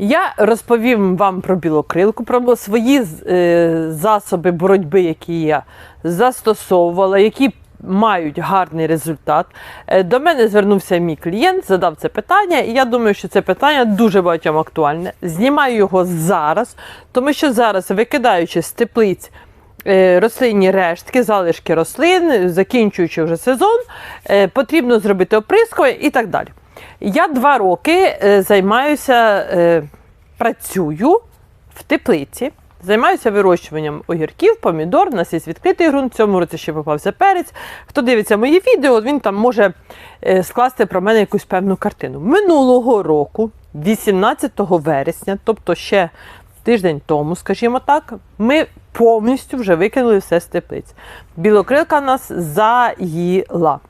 Я розповім вам про білокрилку, про свої е, засоби боротьби, які я застосовувала, які мають гарний результат. Е, До мене звернувся мій клієнт, задав це питання, і я думаю, що це питання дуже багатьом актуальне. Знімаю його зараз, тому що зараз, викидаючи з теплиць е, рослинні рештки, залишки рослин, закінчуючи вже сезон, потрібно зробити оприскування і так далі. Я два роки е, займаюся, е, працюю в теплиці. Займаюся вирощуванням огірків, помідор. У нас є відкритий ґрунт. Цьому році ще попався перець. Хто дивиться мої відео, він там може е, скласти про мене якусь певну картину. Минулого року, 18 вересня, тобто ще тиждень тому, скажімо так, ми повністю вже викинули все з теплиць. Білокрилка нас заїла.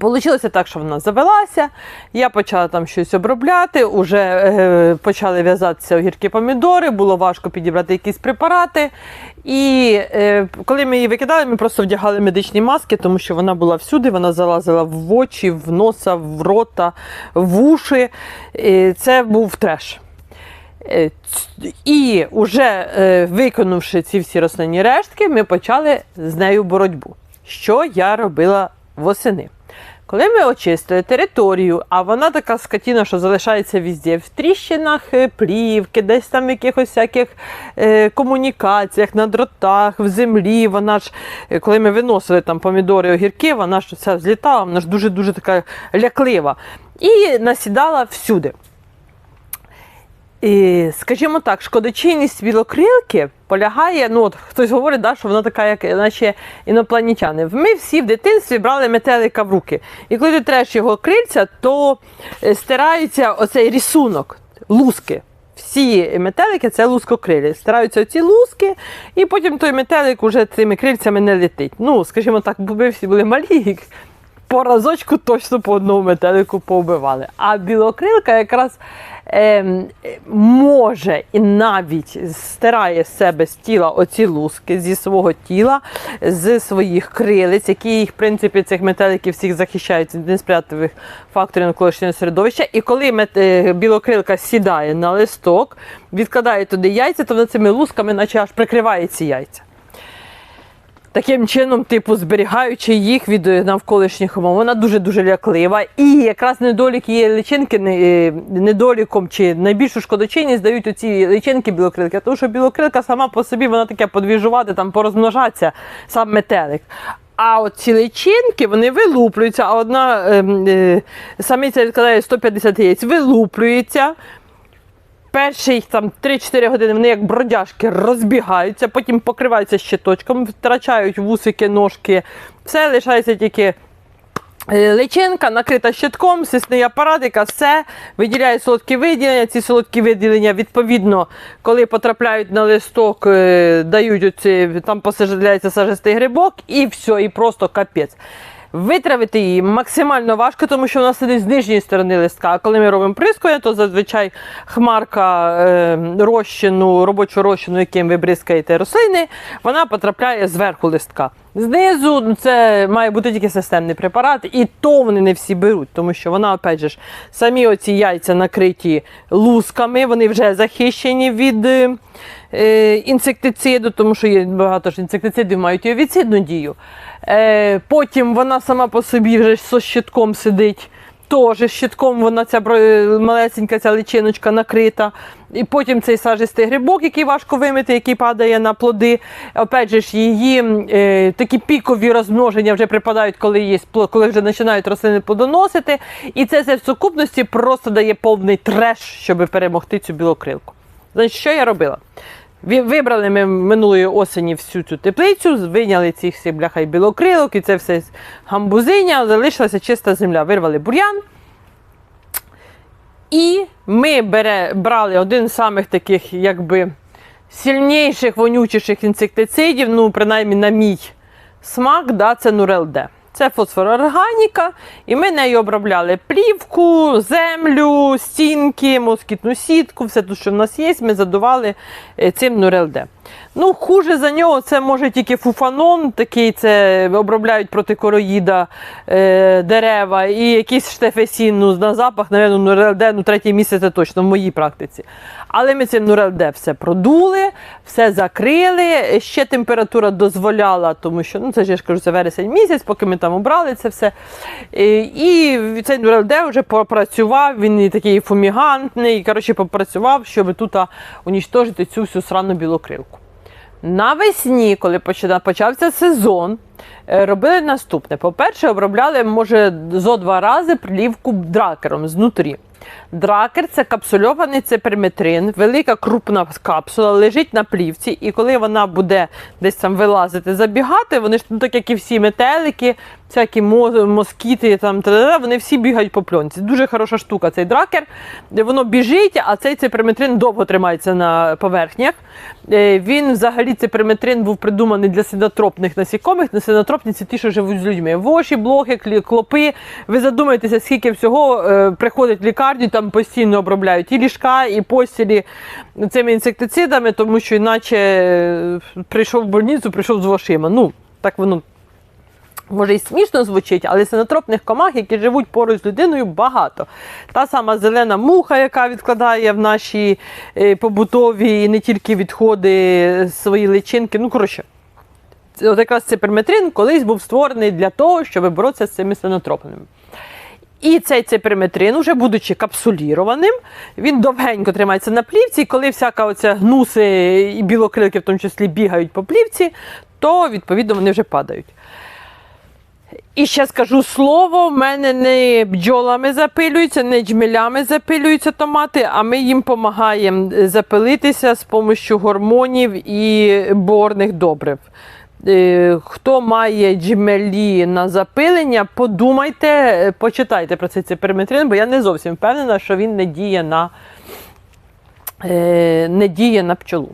Получилося так, що вона завелася. Я почала там щось обробляти, уже е, почали в'язатися огірки помідори, було важко підібрати якісь препарати. І е, коли ми її викидали, ми просто вдягали медичні маски, тому що вона була всюди, вона залазила в очі, в носа, в рота, в уші. І це був треш. Е, І вже е, виконавши ці всі рослинні рештки, ми почали з нею боротьбу. Що я робила восени? Коли ми очистили територію, а вона така скотіна, що залишається візді, в тріщинах е, плівки, десь там в якихось всяких е, комунікаціях, на дротах, в землі. Вона ж, е, коли ми виносили там помідори, огірки, вона ж вся злітала, вона ж дуже-дуже така ляклива. І насідала всюди. І, скажімо так, шкодочинність білокрилки полягає, ну от хтось говорить, да, що вона така, як наче інопланетяни. Ми всі в дитинстві брали метелика в руки. І коли ти треш його крильця, то е, стирається оцей рисунок, луски. Всі метелики це лускокрилі. Стираються оці луски, і потім той метелик уже цими крильцями не летить. Ну, скажімо так, ми всі були малі, по разочку точно по одному метелику повбивали. А білокрилка якраз може і навіть стирає з себе з тіла оці луски зі свого тіла, з своїх крилиць, які їх, в принципі, цих метеликів всіх захищають від несприятливих факторів навколишнього середовища. І коли мет, е, білокрилка сідає на листок, відкладає туди яйця, то вона цими лусками, наче аж прикриває ці яйця. Таким чином, типу, зберігаючи їх від е, навколишніх умов, вона дуже-дуже ляклива. І якраз недолік її личинки е, недоліком чи найбільшу шкодочинність дають оці личинки білокрилки. Тому що білокрилка сама по собі вона таке подвіжувати, там порозмножатися, сам метелик. А от ці личинки вони вилуплюються, а одна ем, е, самиця відкладає 150 яєць, вилуплюється. Перші там 3-4 години вони як бродяжки розбігаються, потім покриваються щиточком, втрачають вусики, ножки. Все лишається тільки е, личинка, накрита щитком, сисний апарат, яка все виділяє солодкі виділення. Ці солодкі виділення, відповідно, коли потрапляють на листок, е, дають оці, там посаждається сажистий грибок, і все, і просто капець. Витравити її максимально важко, тому що вона сидить з нижньої сторони листка. А коли ми робимо прискування, то зазвичай хмарка е, розчину, робочого розчину, яким ви бризкаєте рослини, вона потрапляє зверху листка. Знизу ну, це має бути тільки системний препарат, і то вони не всі беруть, тому що вона, опять же, самі оці яйця накриті лусками, вони вже захищені від е, е, інсектициду, тому що є багато ж інсектицидів мають і овіцидну дію. Е, потім вона сама по собі вже з щитком сидить. Теж щитком вона ця малесенька ця личиночка накрита. І потім цей сажистий грибок, який важко вимити, який падає на плоди. Опять же ж, її е, такі пікові розмноження вже припадають, коли, є, коли вже починають рослини плодоносити. І це все в сукупності просто дає повний треш, щоб перемогти цю білокрилку. Значить, що я робила? Вибрали ми минулої осені всю цю теплицю, виняли цих всіх бляха і білокрилок, і це все гамбузиня, залишилася чиста земля. Вирвали бур'ян. І ми бере, брали один з самих таких, якби, сильніших, вонючіших інсектицидів, ну, принаймні на мій смак, да, це Нурел-Д. Це фосфорорганіка, і ми нею обробляли плівку, землю, стінки, москітну сітку, все те, що в нас є, ми задували е, цим Нурел-Д. Ну, хуже за нього це може тільки фуфанон, такий це обробляють проти короїда е, дерева, і якийсь штефесін ну, на запах, напевно, Нурелде, ну третій місяць це точно в моїй практиці. Але ми цим Нурелде все продули, все закрили. Ще температура дозволяла, тому що ну, це ж я ж кажу, це вересень місяць, поки ми там обрали це все. Е, І цей Нурелде вже попрацював, він такий фумігантний, коротше, попрацював, щоб тут унічтожити цю всю срану білокрилку. Навесні, коли почався сезон, е, робили наступне. По-перше, обробляли, може, зо два рази плівку дракером знутрі. Дракер це капсульований цеперметрин, велика крупна капсула, лежить на плівці, і коли вона буде десь там вилазити, забігати, вони ж ну, так як і всі метелики, всякі москіти, там, вони всі бігають по пленці. Дуже хороша штука цей дракер. Воно біжить, а цей цеперметрин довго тримається на поверхнях. Е, Він взагалі цеперметрин був придуманий для синотропних насікомих. На синотропні це ті, що живуть з людьми. Воші, блохи, клопи. Ви задумаєтеся, скільки всього е, приходить в лікарню, там постійно обробляють і ліжка, і постілі цими інсектицидами, тому що іначе е, прийшов в больницю, прийшов з вошима. Ну, так воно Може і смішно звучить, але синотропних комах, які живуть поруч з людиною, багато. Та сама зелена муха, яка відкладає в наші е, побутові і не тільки відходи свої личинки. Ну, коротше, от якраз цеперметрин колись був створений для того, щоб боротися з цими синотропними. І цей цеперметрин, уже будучи капсулірованим, він довгенько тримається на плівці, і коли всяка оця гнуси і білокрилки в тому числі бігають по плівці, то відповідно вони вже падають. І ще скажу слово: в мене не бджолами запилюються, не джмелями запилюються томати, а ми їм допомагаємо запилитися з допомогою гормонів і борних добрив. Е, Хто має джмелі на запилення, подумайте, е, почитайте про цей цеперметрин, бо я не зовсім впевнена, що він не діє на, е, не діє на пчолу.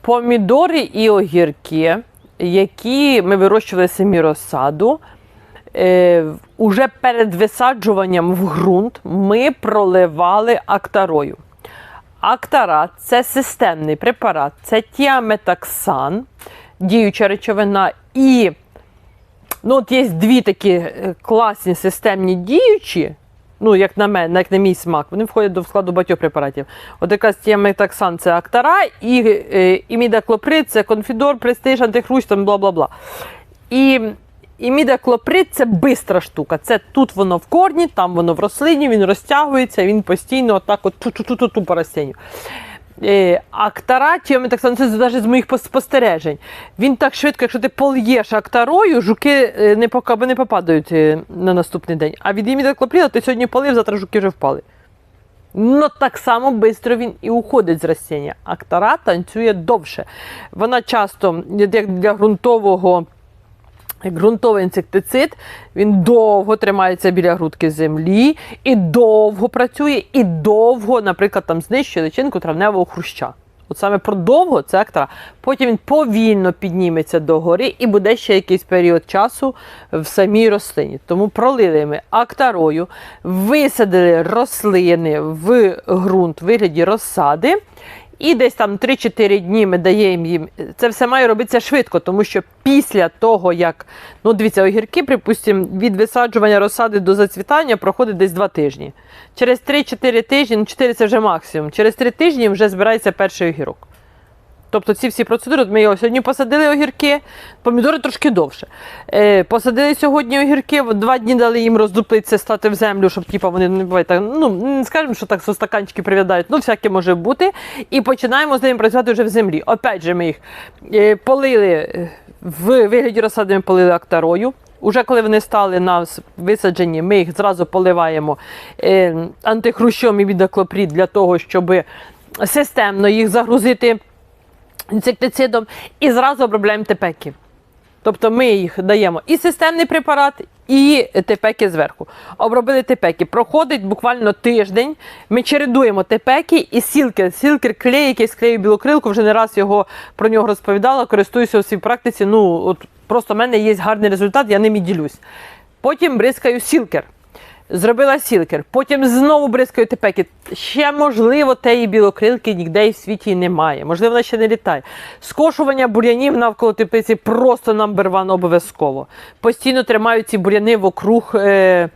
Помідори і огірки, які ми вирощували самі розсаду, е, уже перед висаджуванням в ґрунт ми проливали актарою. Актара це системний препарат, це тіаметаксан, діюча речовина. І ну, от є дві такі е, класні системні діючі, ну, як на мене, як на мій смак, вони входять до складу багатьох препаратів. От якраз тіаметаксан це актара, і е, імідаклоприд це конфідор, престиж, антихрущ, там бла-бла-бла. І імідаклоприд це бистра штука. Це тут воно в корні, там воно в рослині, він розтягується, він постійно отак от ту-ту-ту-ту по рослині. Е, Актара, так само, це навіть з моїх спостережень. Він так швидко, якщо ти польєш актарою, жуки е, не, пока, не попадають е, на наступний день. А від імідаклоприда ти сьогодні полив, завтра жуки вже впали. Ну, так само швидко він і уходить з ростіння. Актара танцює довше. Вона часто, як для ґрунтового ґрунтовий інсектицид, він довго тримається біля грудки землі і довго працює, і довго, наприклад, там знищує личинку травневого хруща. От саме про довго це актара. Потім він повільно підніметься до гори і буде ще якийсь період часу в самій рослині. Тому пролили ми актарою, висадили рослини в ґрунт в вигляді розсади. І десь там 3-4 дні ми даємо їм. Це все має робитися швидко, тому що після того, як ну дивіться, огірки, припустимо, від висаджування розсади до зацвітання проходить десь 2 тижні. Через 3-4 тижні, ну 4 це вже максимум. Через 3 тижні вже збирається перший огірок. Тобто ці всі процедури, ми його сьогодні посадили огірки, помідори трошки довше. Е, посадили сьогодні огірки, два дні дали їм роздуплитися, стати в землю, щоб типу, вони не буває так, ну не скажемо, що так со стаканчики прив'ядають, ну всяке може бути. І починаємо з ними працювати вже в землі. Опять же, ми їх е, полили е, в вигляді розсади, ми полили актарою. Уже коли вони стали нас висаджені, ми їх зразу поливаємо е, антихрущом і відаклопрід для того, щоб системно їх загрузити інсектицидом і зразу обробляємо тепеки. Тобто ми їх даємо і системний препарат, і тепеки зверху. Обробили тепеки. Проходить буквально тиждень. Ми чередуємо тепеки і сілки. Сілкер клей, який склею білокрилку, вже не раз його про нього розповідала, користуюся у своїй практиці. Ну, от просто в мене є гарний результат, я ним і ділюсь. Потім бризкаю сілкер. Зробила сілкер, потім знову бризкаю тепеки. Ще, можливо, теї білокрилки ніде в світі немає. Можливо, вона ще не літає. Скошування бур'янів навколо теплиці просто number one обов'язково. Постійно тримаю ці бур'яни вокруг. Е-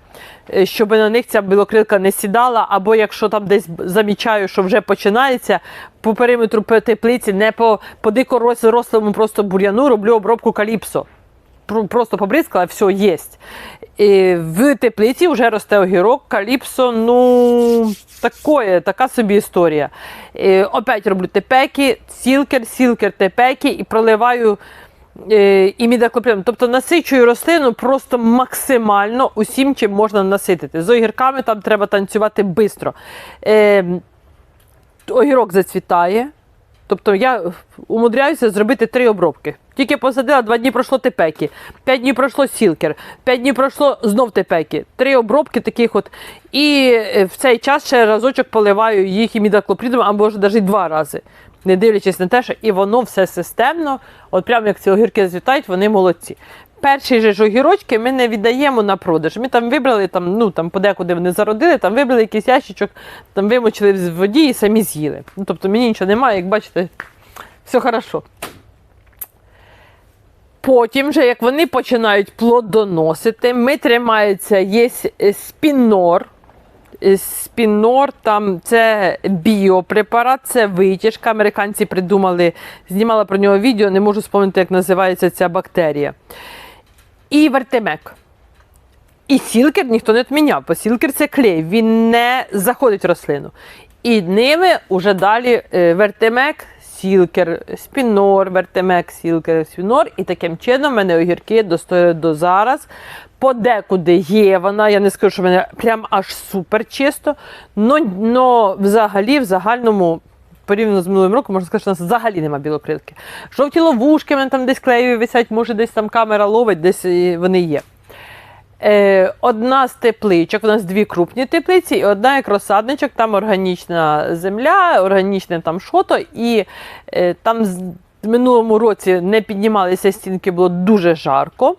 е, щоб на них ця білокрилка не сідала, або якщо там десь замічаю, що вже починається, по периметру теплиці, не по, по дико рос- рослому просто бур'яну, роблю обробку каліпсо. Просто побризкала, все, єсть. І в теплиці вже росте огірок, каліпсо, ну, такое, така собі історія. І, опять роблю тепеки, сілкер, сілкер, тепеки і проливаю е, імідоклоприном. Тобто насичую рослину просто максимально усім, чим можна наситити. З огірками там треба танцювати швидко. Е, огірок зацвітає. Тобто я умудряюся зробити три обробки. Тільки посадила, два дні пройшло тепеки, п'ять днів пройшло сілкер, п'ять днів пройшло знов тепеки. Три обробки таких от. І е, в цей час ще разочок поливаю їх імідоклопридом, або може навіть два рази. Не дивлячись на те, що і воно все системно, от прямо як ці огірки звітають, вони молодці. Перші же ж огірочки ми не віддаємо на продаж. Ми там вибрали, там, ну, там подекуди вони зародили, там вибрали якийсь ящичок, там вимочили в воді і самі з'їли. Ну, тобто мені нічого немає, як бачите, все хорошо. Потім, же, як вони починають плодоносити, ми тримається, є е, спінор. Е, Спінор, там це біопрепарат, це витяжка. Американці придумали, знімала про нього відео, не можу спомнити, як називається ця бактерія. І вертемек. І сілкер ніхто не відміняв, бо сілкер це клей, він не заходить в рослину. І ними вже далі е, вертемек, сілкер, спінор, вертемек, сілкер, спінор. І таким чином в мене огірки достоять до зараз. Подекуди є вона, я не скажу, що в мене прям аж супер чисто. Но, но взагалі, в загальному, порівняно з минулим роком, можна сказати, що у нас взагалі нема білокрилки. Жовті ловушки мене там десь клеєві висять, може десь там камера ловить, десь е, вони є. Е, одна з тепличок, у нас дві крупні теплиці, і одна як розсадничок, там органічна земля, органічне там шото, і е, там в минулому році не піднімалися стінки, було дуже жарко.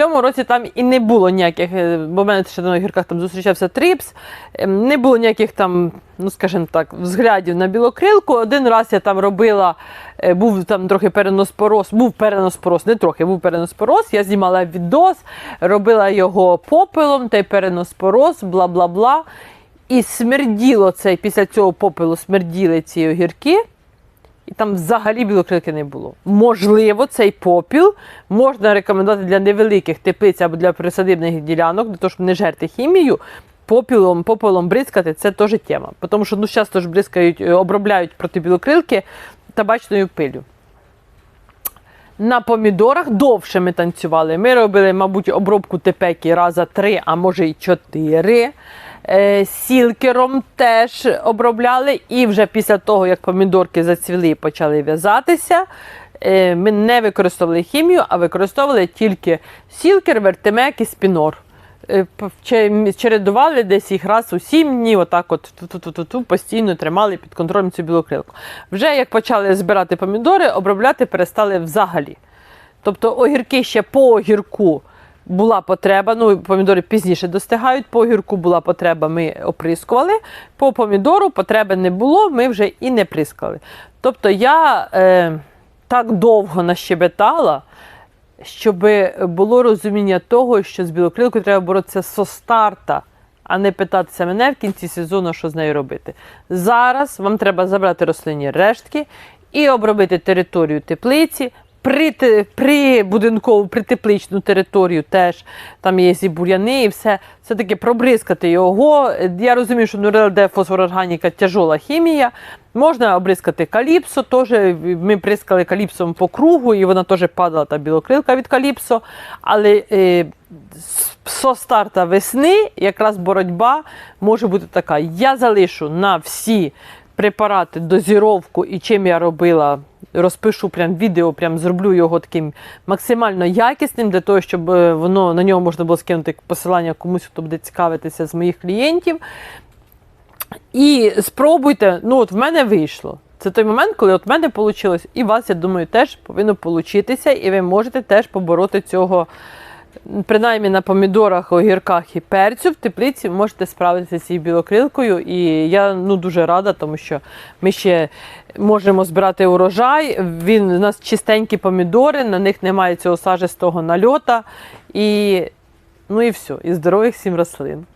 Цьому році там і не було ніяких, е, бо в мене ще на огірках там зустрічався трипс, е, не було ніяких там, ну скажімо так, взглядів на білокрилку. Один раз я там робила, е, був там трохи переноспороз, був переноспороз, не трохи, був переноспороз. Я знімала відос, робила його попелом, та й переноспороз, бла бла бла. І смерділо цей, після цього попелу смерділи ці огірки. І там взагалі білокрилки не було. Можливо, цей попіл можна рекомендувати для невеликих теплиць або для присадибних ділянок, для того, щоб не жерти хімію. Попілом, попелом бризкати це теж тема. Тому що ну, часто ж бризкають, е, обробляють проти білокрилки табачною пилю. На помідорах довше ми танцювали. Ми робили, мабуть, обробку тепеки раза три, а може й чотири. Е, Сілкером теж обробляли. І вже після того, як помідорки зацвіли і почали в'язатися, е, ми не використовували хімію, а використовували тільки сілкер, вертемек і спінор. Е, Чередували десь їх раз у сім днів, отак от ту-ту-ту-ту, постійно тримали під контролем цю білокрилку. Вже як почали збирати помідори, обробляти перестали взагалі. Тобто огірки ще по огірку була потреба, ну помідори пізніше достигають, по огірку була потреба, ми оприскували. По помідору потреби не було, ми вже і не прискали. Тобто я е, так довго нащебетала, щоб було розуміння того, що з білокрилкою треба боротися со старта, а не питатися мене в кінці сезону, що з нею робити. Зараз вам треба забрати рослинні рештки і обробити територію теплиці. При, при будинкову, при тепличну територію теж там є і бур'яни, і все. Все-таки пробризкати його. Я розумію, що НРЛД фосфорорганіка тяжола хімія. Можна обризкати каліпсо. Теж ми прискали каліпсом по кругу, і вона теж падала та білокрилка від каліпсо. Але е, со старта весни якраз боротьба може бути така. Я залишу на всі препарати дозіровку і чим я робила. Розпишу прям відео, прям зроблю його таким максимально якісним для того, щоб е, воно на нього можна було скинути посилання комусь, хто буде цікавитися з моїх клієнтів. І спробуйте, ну от в мене вийшло. Це той момент, коли от в мене вийшло, і у вас, я думаю, теж повинно получитися, і ви можете теж побороти цього принаймні на помідорах, огірках і перцю в теплиці можете справитися з цією білокрилкою. І я ну, дуже рада, тому що ми ще можемо збирати урожай. Він, у нас чистенькі помідори, на них немає цього сажистого нальота. І, ну і все. І здорових всім рослин.